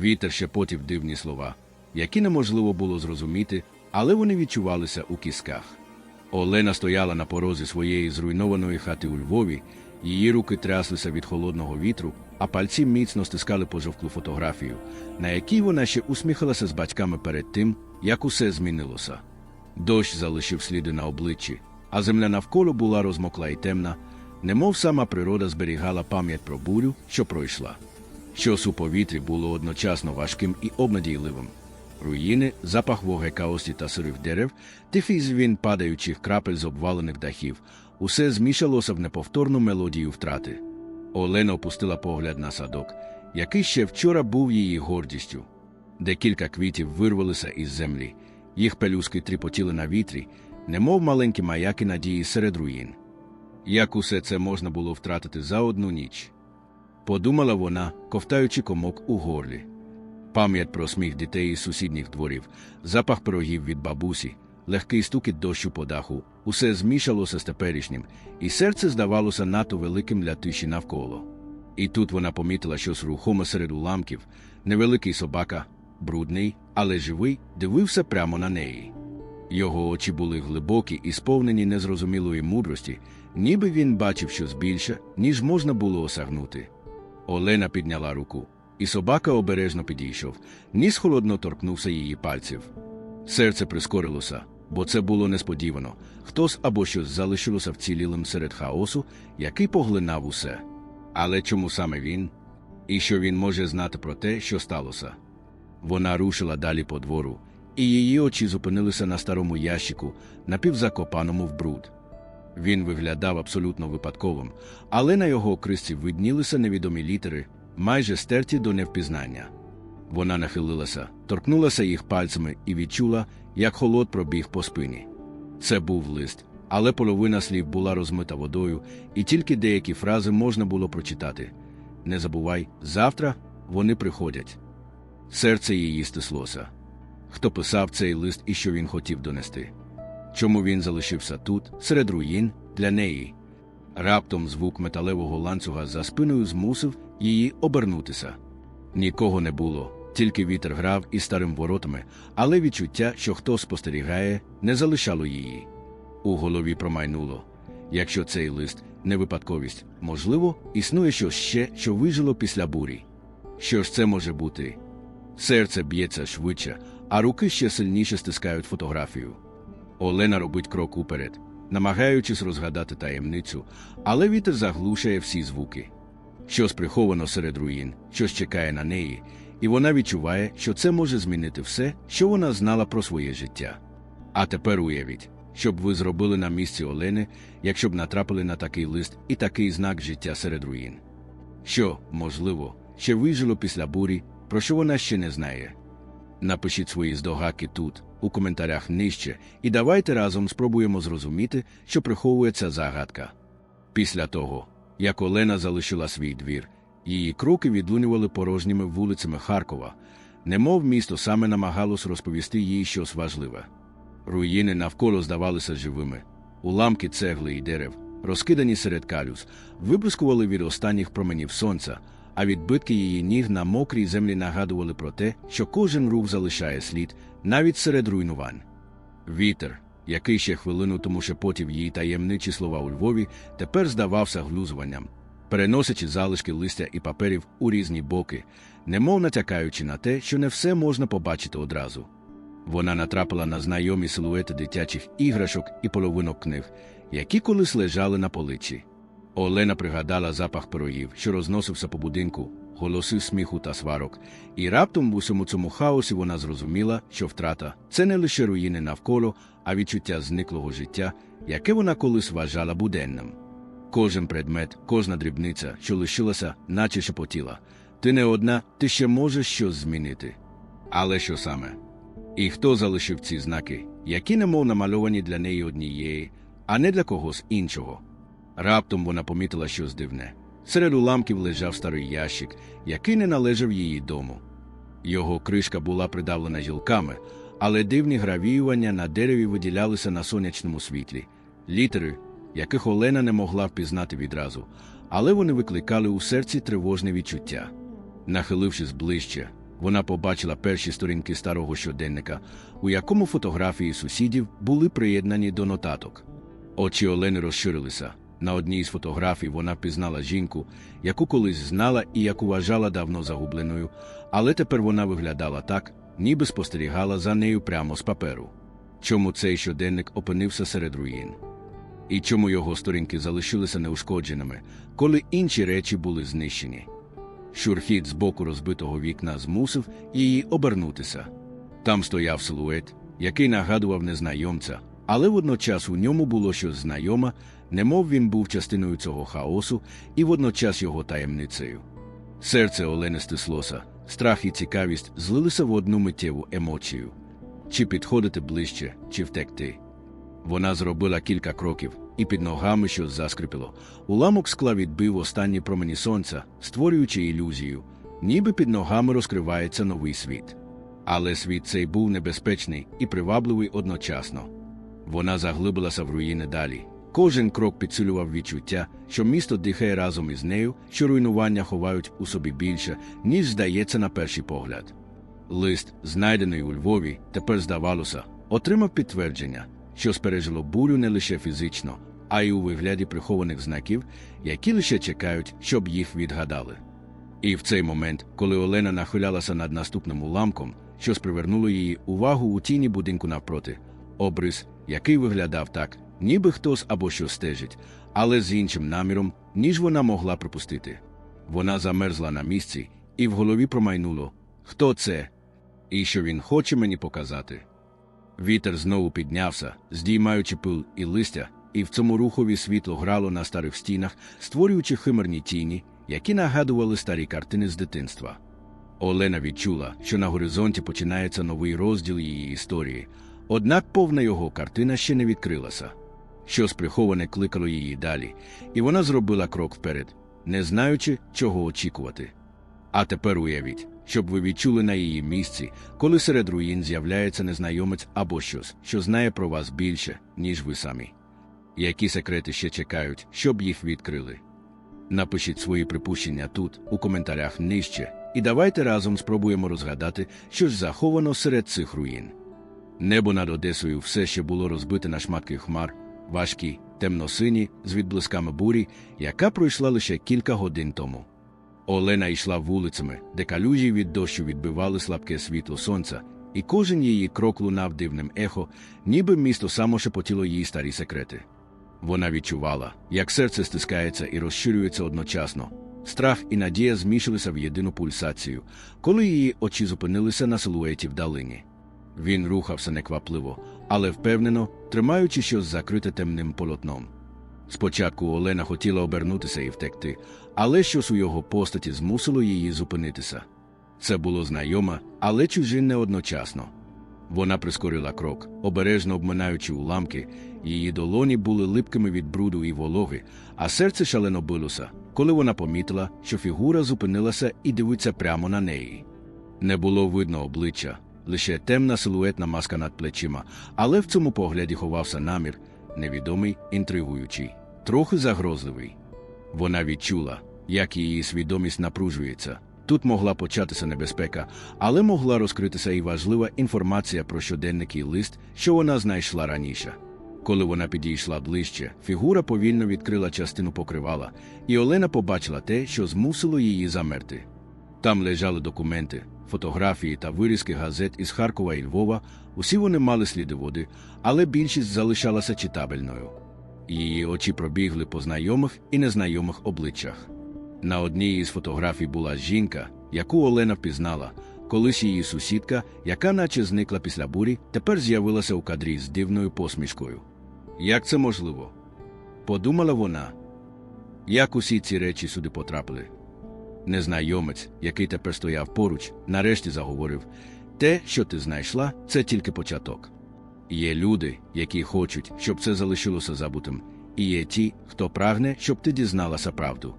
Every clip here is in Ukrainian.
Вітер шепотів дивні слова, які неможливо було зрозуміти, але вони відчувалися у кісках. Олена стояла на порозі своєї зруйнованої хати у Львові, її руки тряслися від холодного вітру, а пальці міцно стискали пожовклу фотографію, на якій вона ще усміхалася з батьками перед тим, як усе змінилося. Дощ залишив сліди на обличчі, а земля навколо була розмокла і темна, немов сама природа зберігала пам'ять про бурю, що пройшла. Щось у повітрі було одночасно важким і обнадійливим. Руїни, запах вогекаості та сирих дерев, тихий звін падаючих крапель з обвалених дахів, усе змішалося в неповторну мелодію втрати. Олена опустила погляд на садок, який ще вчора був її гордістю. Декілька квітів вирвалися із землі, їх пелюски тріпотіли на вітрі, немов маленькі маяки надії серед руїн. Як усе це можна було втратити за одну ніч? Подумала вона, ковтаючи комок у горлі. Пам'ять про сміх дітей із сусідніх дворів, запах пирогів від бабусі, легкий стукіт дощу по даху, усе змішалося з теперішнім, і серце здавалося надто великим для тиші навколо. І тут вона помітила щось рухоме серед уламків, невеликий собака, брудний, але живий, дивився прямо на неї. Його очі були глибокі і сповнені незрозумілої мудрості, ніби він бачив щось більше, ніж можна було осягнути. Олена підняла руку, і собака обережно підійшов, ніс холодно торкнувся її пальців. Серце прискорилося, бо це було несподівано. Хтось або щось залишилося вцілілим серед хаосу, який поглинав усе. Але чому саме він? І що він може знати про те, що сталося? Вона рушила далі по двору, і її очі зупинилися на старому ящику, напівзакопаному в бруд. Він виглядав абсолютно випадковим, але на його крисці виднілися невідомі літери, майже стерті до невпізнання. Вона нахилилася, торкнулася їх пальцями і відчула, як холод пробіг по спині. Це був лист, але половина слів була розмита водою, і тільки деякі фрази можна було прочитати. Не забувай, завтра вони приходять. Серце її стислося. Хто писав цей лист і що він хотів донести? Чому він залишився тут, серед руїн, для неї? Раптом звук металевого ланцюга за спиною змусив її обернутися. Нікого не було, тільки вітер грав із старим воротами, але відчуття, що хто спостерігає, не залишало її. У голові промайнуло. Якщо цей лист не випадковість, можливо, існує щось ще, що вижило після бурі. Що ж це може бути? Серце б'ється швидше, а руки ще сильніше стискають фотографію. Олена робить крок уперед, намагаючись розгадати таємницю, але вітер заглушує всі звуки. Щось приховано серед руїн, щось чекає на неї, і вона відчуває, що це може змінити все, що вона знала про своє життя. А тепер уявіть, що б ви зробили на місці Олени, якщо б натрапили на такий лист і такий знак життя серед руїн. Що, можливо, ще вижило після бурі, про що вона ще не знає. Напишіть свої здогадки тут, у коментарях нижче, і давайте разом спробуємо зрозуміти, що приховує ця загадка. Після того, як Олена залишила свій двір, її кроки відлунювали порожніми вулицями Харкова, немов місто саме намагалось розповісти їй щось важливе. Руїни навколо здавалися живими, уламки цегли і дерев, розкидані серед калюз, виблискували від останніх променів сонця, а відбитки її ніг на мокрій землі нагадували про те, що кожен рух залишає слід, навіть серед руйнувань. Вітер, який ще хвилину тому шепотів її таємничі слова у Львові, тепер здавався глузуванням, переносячи залишки листя і паперів у різні боки, немов натякаючи на те, що не все можна побачити одразу. Вона натрапила на знайомі силуети дитячих іграшок і половинок книг, які колись лежали на поличі. Олена пригадала запах пирогів, що розносився по будинку, голоси сміху та сварок, і раптом в усьому цьому хаосі вона зрозуміла, що втрата це не лише руїни навколо, а відчуття зниклого життя, яке вона колись вважала буденним. Кожен предмет, кожна дрібниця, що лишилася, наче шепотіла. Ти не одна, ти ще можеш щось змінити. Але що саме? І хто залишив ці знаки, які немов намальовані для неї однієї, а не для когось іншого? Раптом вона помітила щось дивне. Серед уламків лежав старий ящик, який не належав її дому. Його кришка була придавлена гілками, але дивні гравіювання на дереві виділялися на сонячному світлі, літери, яких Олена не могла впізнати відразу, але вони викликали у серці тривожне відчуття. Нахилившись ближче, Вона побачила перші сторінки старого щоденника, у якому фотографії сусідів були приєднані до нотаток. Очі Олени розширилися. На одній з фотографій вона пізнала жінку, яку колись знала і яку вважала давно загубленою, але тепер вона виглядала так, ніби спостерігала за нею прямо з паперу. Чому цей щоденник опинився серед руїн? І чому його сторінки залишилися неушкодженими, коли інші речі були знищені? Шурхіт з боку розбитого вікна змусив її обернутися. Там стояв силует, який нагадував незнайомця, але водночас у ньому було щось знайоме, немов він був частиною цього хаосу і водночас його таємницею. Серце Олени стислося, страх і цікавість злилися в одну миттєву емоцію чи підходити ближче, чи втекти. Вона зробила кілька кроків, і під ногами щось заскрипіло. Уламок скла відбив останні промені сонця, створюючи ілюзію, ніби під ногами розкривається новий світ. Але світ цей був небезпечний і привабливий одночасно. Вона заглибилася в руїни далі. Кожен крок підсилював відчуття, що місто дихає разом із нею, що руйнування ховають у собі більше, ніж здається на перший погляд. Лист, знайдений у Львові, тепер здавалося, отримав підтвердження, що спережило бурю не лише фізично, а й у вигляді прихованих знаків, які лише чекають, щоб їх відгадали. І в цей момент, коли Олена нахилялася над наступним уламком, що привернуло її увагу у тіні будинку навпроти, обрис, який виглядав так, ніби хтось або що стежить, але з іншим наміром, ніж вона могла припустити. Вона замерзла на місці, і в голові промайнуло хто це, і що він хоче мені показати. Вітер знову піднявся, здіймаючи пил і листя, і в цьому рухові світло грало на старих стінах, створюючи химерні тіні, які нагадували старі картини з дитинства. Олена відчула, що на горизонті починається новий розділ її історії, однак повна його картина ще не відкрилася. Щось приховане кликало її далі, і вона зробила крок вперед, не знаючи, чого очікувати. А тепер уявіть, щоб ви відчули на її місці, коли серед руїн з'являється незнайомець або щось, що знає про вас більше, ніж ви самі. Які секрети ще чекають, щоб їх відкрили? Напишіть свої припущення тут, у коментарях нижче, і давайте разом спробуємо розгадати, що ж заховано серед цих руїн. Небо над Одесою все ще було розбите на шматки хмар, важкі, темно-сині, з відблисками бурі, яка пройшла лише кілька годин тому. Олена йшла вулицями, де калюжі від дощу відбивали слабке світло сонця, і кожен її крок лунав дивним ехо, ніби місто само шепотіло її старі секрети. Вона відчувала, як серце стискається і розширюється одночасно. Страх і надія змішалися в єдину пульсацію, коли її очі зупинилися на силуеті вдалині. Він рухався неквапливо, але впевнено, тримаючи щось закрите темним полотном. Спочатку Олена хотіла обернутися і втекти, але щось у його постаті змусило її зупинитися. Це було знайоме, але чужинне одночасно. Вона прискорила крок, обережно обминаючи уламки, її долоні були липкими від бруду і вологи, а серце шалено билося, коли вона помітила, що фігура зупинилася і дивиться прямо на неї. Не було видно обличчя, лише темна силуетна маска над плечима, але в цьому погляді ховався намір, невідомий, інтригуючий, трохи загрозливий. Вона відчула, як її свідомість напружується. Тут могла початися небезпека, але могла розкритися і важлива інформація про щоденник і лист, що вона знайшла раніше. Коли вона підійшла ближче, фігура повільно відкрила частину покривала, і Олена побачила те, що змусило її замерти. Там лежали документи, фотографії та вирізки газет із Харкова і Львова. Усі вони мали сліди води, але більшість залишалася читабельною. Її очі пробігли по знайомих і незнайомих обличчях. На одній із фотографій була жінка, яку Олена впізнала, колись її сусідка, яка наче зникла після бурі, тепер з'явилася у кадрі з дивною посмішкою. Як це можливо? Подумала вона. Як усі ці речі сюди потрапили? Незнайомець, який тепер стояв поруч, нарешті заговорив те, що ти знайшла, це тільки початок. Є люди, які хочуть, щоб це залишилося забутим, і є ті, хто прагне, щоб ти дізналася правду.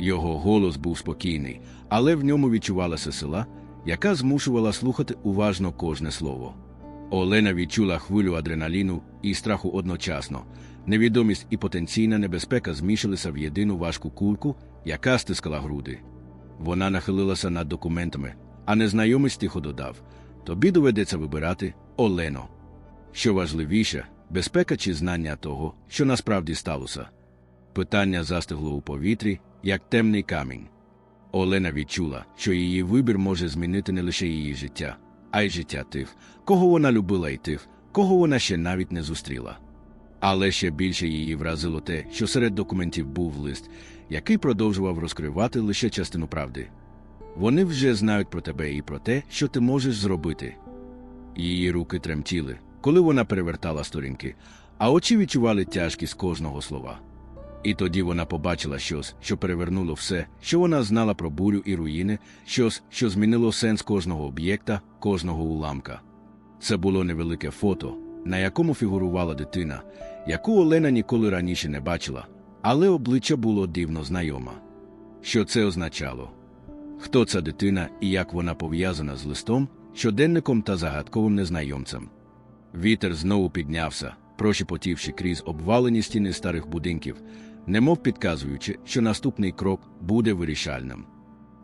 Його голос був спокійний, але в ньому відчувалася сила, яка змушувала слухати уважно кожне слово. Олена відчула хвилю адреналіну і страху одночасно. Невідомість і потенційна небезпека змішалися в єдину важку кульку, яка стискала груди. Вона нахилилася над документами, А незнайомець тихо додав тобі доведеться вибирати Олено. Що важливіше, безпека чи знання того, що насправді сталося. Питання застигло у повітрі, як темний камінь. Олена відчула, що її вибір може змінити не лише її життя, а й життя тих, кого вона любила і тих, кого вона ще навіть не зустріла. Але ще більше її вразило те, що серед документів був лист, який продовжував розкривати лише частину правди. Вони вже знають про тебе і про те, що ти можеш зробити. Її руки тремтіли, коли вона перевертала сторінки, а очі відчували тяжкість кожного слова. І тоді вона побачила щось, що перевернуло все, що вона знала про бурю і руїни, щось, що змінило сенс кожного об'єкта, кожного уламка. Це було невелике фото, на якому фігурувала дитина, яку Олена ніколи раніше не бачила, але обличчя було дивно знайоме. Що це означало? Хто ця дитина і як вона пов'язана з листом, щоденником та загадковим незнайомцем? Вітер знову піднявся, прошепотівши крізь обвалені стіни старих будинків, немов підказуючи, що наступний крок буде вирішальним.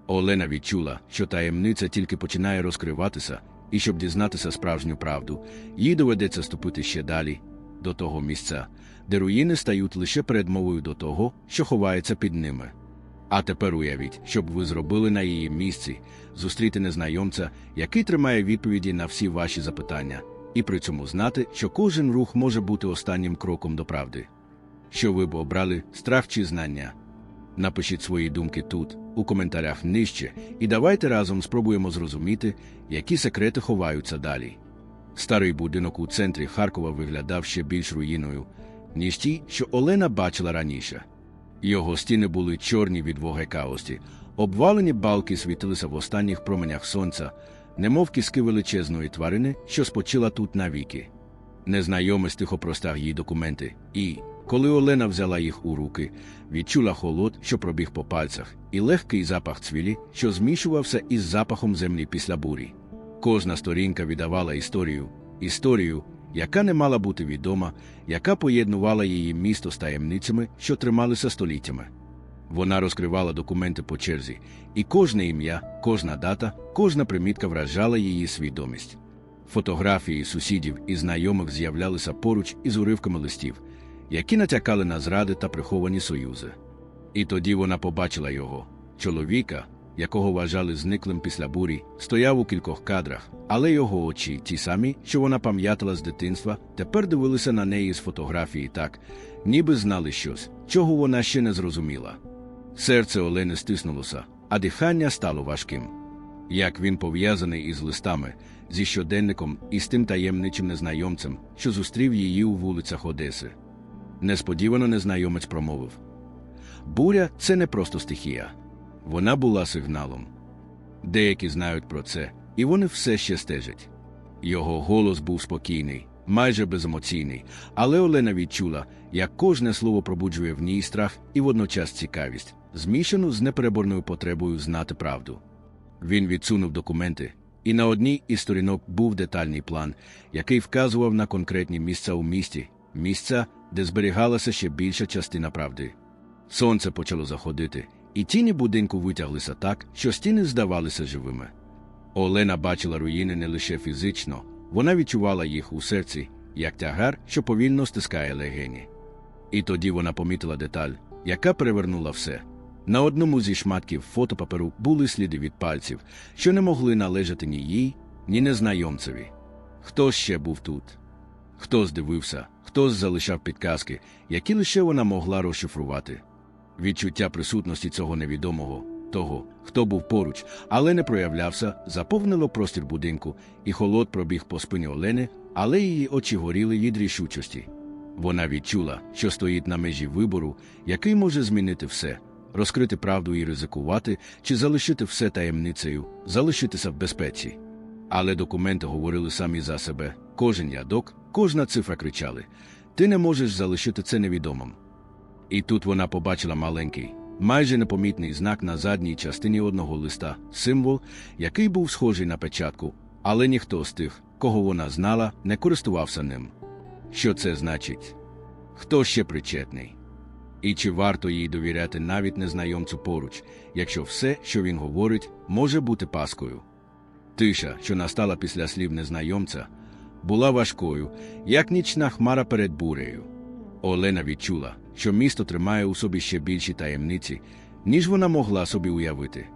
Олена відчула, що таємниця тільки починає розкриватися, і щоб дізнатися справжню правду, їй доведеться ступити ще далі, до того місця, де руїни стають лише передмовою до того, що ховається під ними. А тепер уявіть, що б ви зробили на її місці, зустріти незнайомця, який тримає відповіді на всі ваші запитання, і при цьому знати, що кожен рух може бути останнім кроком до правди. Що ви б обрали страх чи знання? Напишіть свої думки тут, у коментарях нижче, і давайте разом спробуємо зрозуміти, які секрети ховаються далі. Старий будинок у центрі Харкова виглядав ще більш руїною, ніж ті, що Олена бачила раніше. Його стіни були чорні від вогекаості, обвалені балки світилися в останніх променях сонця, немов кіски величезної тварини, що спочила тут навіки. Незнайомець тихо простав їй документи, і, коли Олена взяла їх у руки, відчула холод, що пробіг по пальцях, і легкий запах цвілі, що змішувався із запахом землі після бурі. Кожна сторінка віддавала історію, історію, яка не мала бути відома, яка поєднувала її місто з таємницями, що трималися століттями. Вона розкривала документи по черзі, і кожне ім'я, кожна дата, кожна примітка вражала її свідомість. Фотографії сусідів і знайомих з'являлися поруч із уривками листів, які натякали на зради та приховані союзи. І тоді вона побачила його, чоловіка, якого вважали зниклим після бурі, стояв у кількох кадрах, але його очі, ті самі, що вона пам'ятала з дитинства, тепер дивилися на неї з фотографії так, ніби знали щось, чого вона ще не зрозуміла. Серце Олени стиснулося, а дихання стало важким. Як він пов'язаний із листами, зі щоденником і з тим таємничим незнайомцем, що зустрів її у вулицях Одеси. Несподівано незнайомець промовив Буря це не просто стихія. Вона була сигналом. Деякі знають про це, і вони все ще стежать. Його голос був спокійний, майже беземоційний, але Олена відчула, як кожне слово пробуджує в ній страх і водночас цікавість, змішану з непереборною потребою знати правду. Він відсунув документи, і на одній із сторінок був детальний план, який вказував на конкретні місця у місті, місця, де зберігалася ще більша частина правди. Сонце почало заходити, і тіні будинку витяглися так, що стіни здавалися живими. Олена бачила руїни не лише фізично, вона відчувала їх у серці, як тягар, що повільно стискає легені. І тоді вона помітила деталь, яка перевернула все. На одному зі шматків фотопаперу були сліди від пальців, що не могли належати ні їй, ні незнайомцеві. Хто ще був тут? Хтось дивився, хтось залишав підказки, які лише вона могла розшифрувати. Відчуття присутності цього невідомого, того, хто був поруч, але не проявлявся, заповнило простір будинку, і холод пробіг по спині Олени, але її очі горіли від рішучості. Вона відчула, що стоїть на межі вибору, який може змінити все, розкрити правду і ризикувати, чи залишити все таємницею, залишитися в безпеці. Але документи говорили самі за себе, кожен ядок, кожна цифра кричали: Ти не можеш залишити це невідомим. І тут вона побачила маленький, майже непомітний знак на задній частині одного листа, символ, який був схожий на печатку, але ніхто з тих, кого вона знала, не користувався ним. Що це значить? Хто ще причетний? І чи варто їй довіряти навіть незнайомцю поруч, якщо все, що він говорить, може бути паскою? Тиша, що настала після слів незнайомця, була важкою, як нічна хмара перед бурею. Олена відчула, що місто тримає у собі ще більші таємниці, ніж вона могла собі уявити.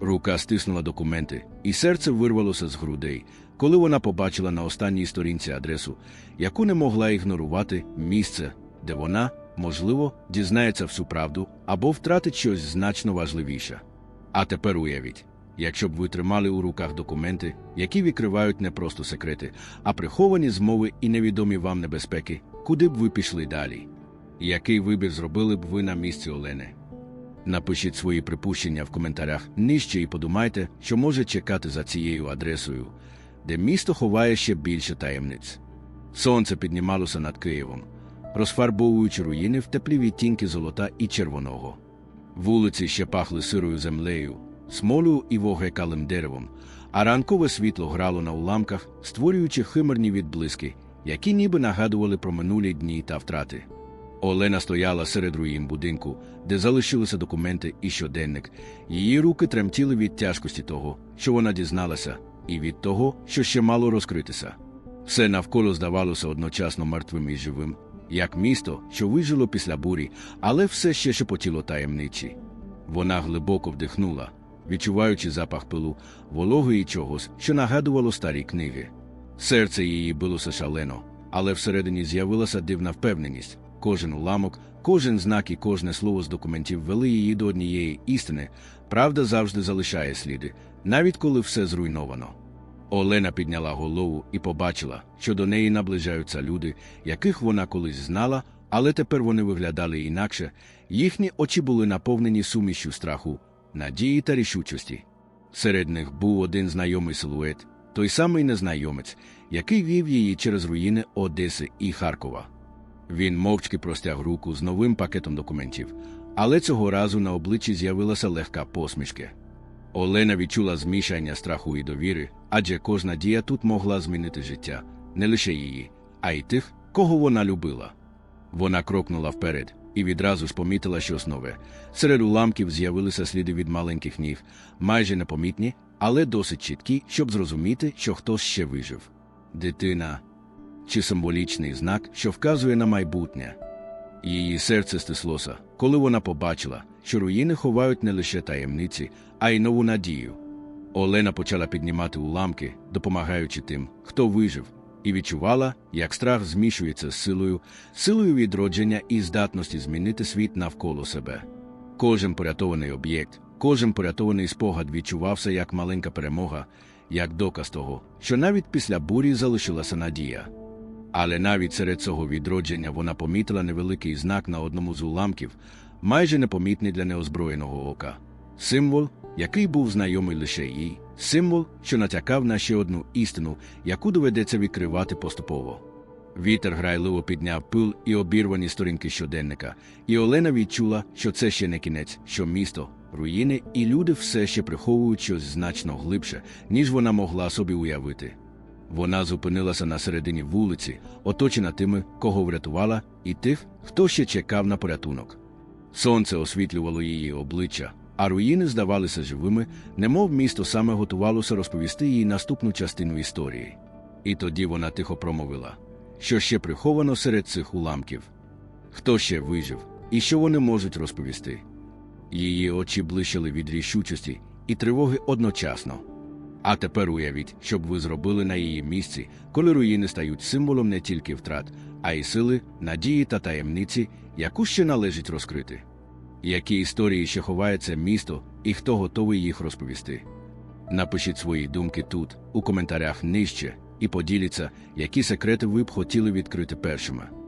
Рука стиснула документи, і серце вирвалося з грудей, коли вона побачила на останній сторінці адресу, яку не могла ігнорувати місце, де вона, можливо, дізнається всю правду або втратить щось значно важливіше. А тепер уявіть, якщо б ви тримали у руках документи, які відкривають не просто секрети, а приховані змови і невідомі вам небезпеки, куди б ви пішли далі? Який вибір зробили б ви на місці Олени? Напишіть свої припущення в коментарях нижче і подумайте, що може чекати за цією адресою, де місто ховає ще більше таємниць. Сонце піднімалося над Києвом, розфарбовуючи руїни в теплі відтінки золота і червоного. Вулиці ще пахли сирою землею, смолою і вогекалим деревом, а ранкове світло грало на уламках, створюючи химерні відблиски, які ніби нагадували про минулі дні та втрати. Олена стояла серед руїн будинку, де залишилися документи і щоденник. Її руки тремтіли від тяжкості того, що вона дізналася, і від того, що ще мало розкритися. Все навколо здавалося одночасно мертвим і живим, як місто, що вижило після бурі, але все ще шепотіло таємничі. Вона глибоко вдихнула, відчуваючи запах пилу, вологи і чогось, що нагадувало старі книги. Серце її билося шалено, але всередині з'явилася дивна впевненість. Кожен уламок, кожен знак і кожне слово з документів вели її до однієї істини. Правда завжди залишає сліди, навіть коли все зруйновано. Олена підняла голову і побачила, що до неї наближаються люди, яких вона колись знала, але тепер вони виглядали інакше, їхні очі були наповнені сумішю страху, надії та рішучості. Серед них був один знайомий силует, той самий незнайомець, який вів її через руїни Одеси і Харкова. Він мовчки простяг руку з новим пакетом документів, але цього разу на обличчі з'явилася легка посмішка. Олена відчула змішання страху і довіри, адже кожна дія тут могла змінити життя, не лише її, а й тих, кого вона любила. Вона крокнула вперед і відразу ж помітила щось нове. Серед уламків з'явилися сліди від маленьких ніг, майже непомітні, але досить чіткі, щоб зрозуміти, що хтось ще вижив. Дитина чи символічний знак, що вказує на майбутнє. Її серце стислося, коли вона побачила, що руїни ховають не лише таємниці, а й нову надію. Олена почала піднімати уламки, допомагаючи тим, хто вижив, і відчувала, як страх змішується з силою, силою відродження і здатності змінити світ навколо себе. Кожен порятований об'єкт, кожен порятований спогад відчувався як маленька перемога, як доказ того, що навіть після бурі залишилася надія. Але навіть серед цього відродження вона помітила невеликий знак на одному з уламків, майже непомітний для неозброєного ока. Символ, який був знайомий лише їй, символ, що натякав на ще одну істину, яку доведеться відкривати поступово. Вітер грайливо підняв пил і обірвані сторінки щоденника, і Олена відчула, що це ще не кінець, що місто, руїни і люди все ще приховують щось значно глибше, ніж вона могла собі уявити. Вона зупинилася на середині вулиці, оточена тими, кого врятувала, і тих, хто ще чекав на порятунок. Сонце освітлювало її обличчя, а руїни здавалися живими, немов місто саме готувалося розповісти їй наступну частину історії. І тоді вона тихо промовила, що ще приховано серед цих уламків. Хто ще вижив, і що вони можуть розповісти? Її очі блищали від рішучості і тривоги одночасно. А тепер уявіть, що б ви зробили на її місці, коли руїни стають символом не тільки втрат, а й сили, надії та таємниці, яку ще належить розкрити. Які історії ще ховає це місто і хто готовий їх розповісти? Напишіть свої думки тут, у коментарях нижче, і поділіться, які секрети ви б хотіли відкрити першими.